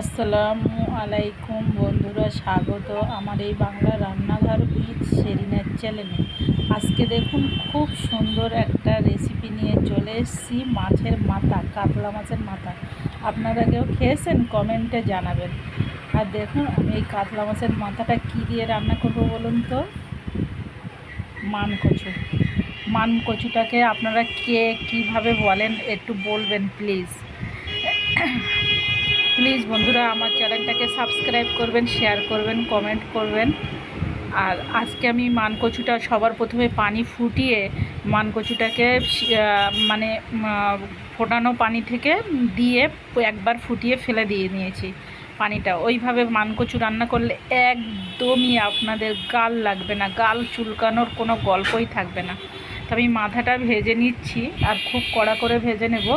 আসসালামু আলাইকুম বন্ধুরা, স্বাগত আমার এই বাংলা রান্নাঘর উইথ সেরিনার চ্যানেলে। আজকে দেখুন খুব সুন্দর একটা রেসিপি নিয়ে চলে এসেছি, মাছের মাথা, কাতলা মাছের মাথা। আপনারা কেউ খেয়েছেন? কমেন্টে জানাবেন। আর দেখুন, আমি এই কাতলা মাছের মাথাটা কী দিয়ে রান্না করব বলুন তো? মান কচু মান কচুটাকে আপনারা কে কীভাবে বলেন একটু বলবেন, প্লিজ। প্লিজ বন্ধুরা আমার চ্যানেলটাকে সাবস্ক্রাইব করবেন, শেয়ার করবেন, কমেন্ট করবেন। আর আজকে আমি মানকচুটা সবার প্রথমে পানি ফুটিয়ে মানকচুটাকে মানে ফোটানো পানি থেকে দিয়ে একবার ফুটিয়ে ফেলে দিয়ে নিয়েছি পানিটা। ওইভাবে মানকচু রান্না করলে একদমই আপনাদের গাল লাগবে না, গাল চুলকানোর কোনো গল্পই থাকবে না। তো আমি মাথাটা ভেজে নিচ্ছি আর খুব কড়া করে ভেজে নেব।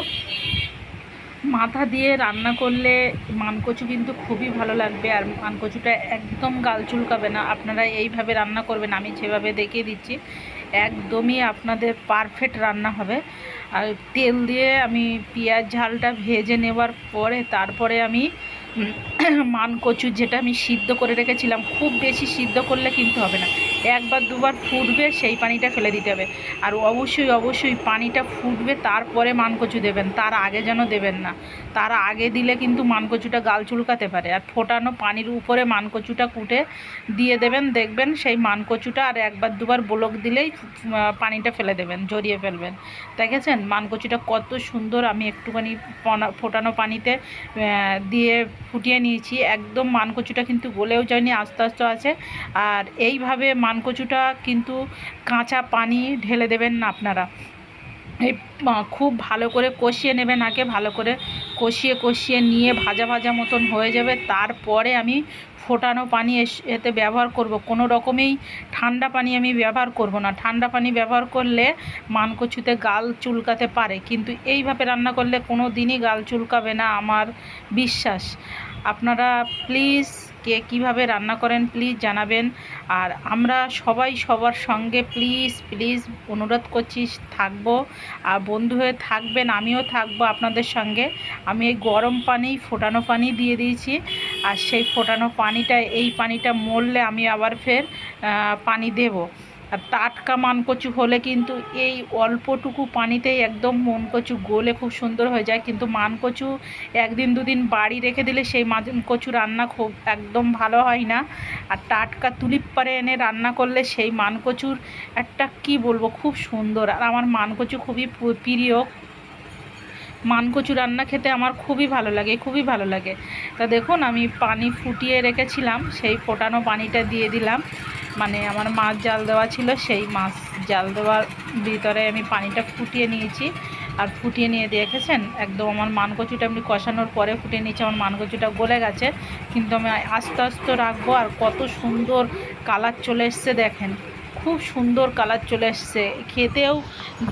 মাথা দিয়ে রান্না করলে মানকচু কিন্তু খুবই ভালো লাগবে আর মানকচুটা একদম গাল চুলকাবে না। আপনারা এইভাবে রান্না করবেন, আমি যেভাবে দেখিয়ে দিচ্ছি, একদমই আপনাদের পারফেক্ট রান্না হবে। আর তেল দিয়ে আমি পেঁয়াজ ঝালটা ভেজে নেওয়ার পরে তারপরে আমি উম, মানকচু যেটা আমি সিদ্ধ করে রেখেছিলাম খুব বেশি সিদ্ধ করলে কিন্তু হবে না। একবার দুবার ফুটবে সেই পানিটা ফেলে দিতে হবে। আর অবশ্যই অবশ্যই পানিটা ফুটবে তারপরে মানকচু দেবেন। তার আগে যেন দেবেন না। তার আগে দিলে কিন্তু মানকচুটা গাল চুলকাতে পারে। আর ফোটানো পানির উপরে মানকচুটা কুটে দিয়ে দেবেন দেখবেন সেই মানকচুটা আর একবার দুবার ব্লক দিলেই পানিটা ফেলে দেবেন জড়িয়ে ফেলবেন। দেখেছেন? মানকচুটা কত সুন্দর আমি একটুখানি ফোটানো পানিতে দিয়ে ফুটিয়ে নিয়েছি একদম মানকচুটা কিন্তু গলেও যায়নি, আস্তে আস্তে আছে। আর এইভাবে মানকচুটা কিন্তু কাঁচা পানি ঢেলে দেবেন না আপনারা। এই খুব ভালো করে কষিয়ে নেবেন আগে, ভালো করে কষিয়ে কষিয়ে নিয়ে ভাজা ভাজা মতন হয়ে যাবে। তারপরে আমি ফোটানো পানি এতে ব্যবহার করব। কোনো রকমেই ঠান্ডা পানি আমি ব্যবহার করব না। ঠান্ডা পানি ব্যবহার করলে মানকচুতে গাল চুলকাতে পারে, কিন্তু এইভাবে রান্না করলে কোনো দিনই গাল চুলকাবে না, আমার বিশ্বাস। আপনারা প্লিজ কে কীভাবে রান্না করেন প্লিজ জানাবেন। আর আমরা সবাই সবার সঙ্গে প্লিজ প্লিজ অনুরোধ করছি, থাকব। আর বন্ধু হয়ে থাকবেন, আমিও থাকব আপনাদের সঙ্গে। আমি এই গরম পানি, ফোটানো পানি দিয়ে দিয়েছি। আর সেই ফোটানো পানিটা, এই পানিটা মরলে আমি আবার ফের পানি দেব। আর টাটকা মানকচু হলে কিন্তু এই অল্পটুকু পানিতেই একদম মনকচু গলে খুব সুন্দর হয়ে যায়। কিন্তু মানকচু একদিন দুদিন বাড়ি রেখে দিলে সেই মানকচু রান্না খুব একদম ভালো হয় না। আর টাটকা তুলিপ পাড়ে এনে রান্না করলে সেই মানকচুর একটা কি বলব, খুব সুন্দর। আর আমার মানকচু খুবই প্রিয়। মানকচু রান্না খেতে আমার খুবই ভালো লাগে, খুবই ভালো লাগে। তা দেখুন আমি পানি ফুটিয়ে রেখেছিলাম, সেই ফোটানো পানিটা দিয়ে দিলাম। মানে আমার মাছ জাল দেওয়া ছিল, সেই মাছ জাল দেওয়ার ভিতরে আমি পানিটা ফুটিয়ে নিয়েছি। আর ফুটিয়ে নিয়ে দেখেছেন? একদম আমার মানকচুটা আমি কষানোর পরে ফুটিয়ে নিয়েছি, আমার মানকচুটা গলে গেছে। কিন্তু আমি আস্তে আস্তে রাখব আর কত সুন্দর কালার চলে এসছে দেখেন। খুব সুন্দর কালার চলে এসছে। খেতেও,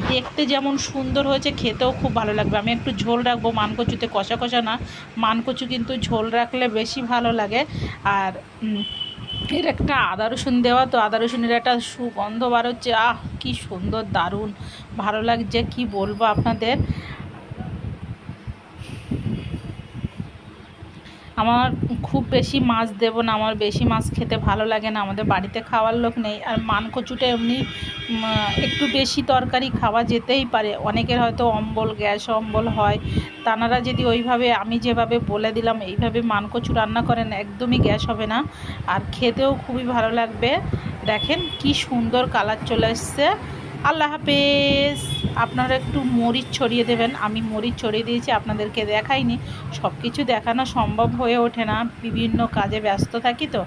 দেখতে যেমন সুন্দর হয়েছে, খেতেও খুব ভালো লাগবে। আমি একটু ঝোল রাখব, মানকচুতে কষা কষা না। মানকচু কিন্তু ঝোল রাখলে বেশি ভালো লাগে। আর এর একটা আদা রসুন দেওয়া। তো আদা রসুনের একটা সুগন্ধ বার হচ্ছে। আহ, কি সুন্দর, দারুণ। ভালো লাগছে, কি বলব আপনাদের? আমার খুব বেশি মাছ দেবো না, আমার বেশি মাছ খেতে ভালো লাগে না, আমাদের বাড়িতে খাওয়ার লোক নেই। আর মানকচুটা এমনি একটু বেশি তরকারি খাওয়া যেতেই পারে। অনেকের হয়তো অম্বল, গ্যাস অম্বল হয়। তানারা যদি ওইভাবে, আমি যেভাবে বলে দিলাম, এইভাবে মানকচু রান্না করেন, একদমই গ্যাস হবে না। আর খেতেও খুবই ভালো লাগবে। দেখেন কি সুন্দর কালার চলে এসছে আল্লাহ হাফেজ। আপনারা একটু মরিচ ছড়িয়ে দেবেন। আমি মরিচ ছড়িয়ে দিয়েছি, আপনাদেরকে দেখাইনি। সব কিছু দেখানো সম্ভব হয়ে ওঠে না। বিভিন্ন কাজে ব্যস্ত থাকি তো।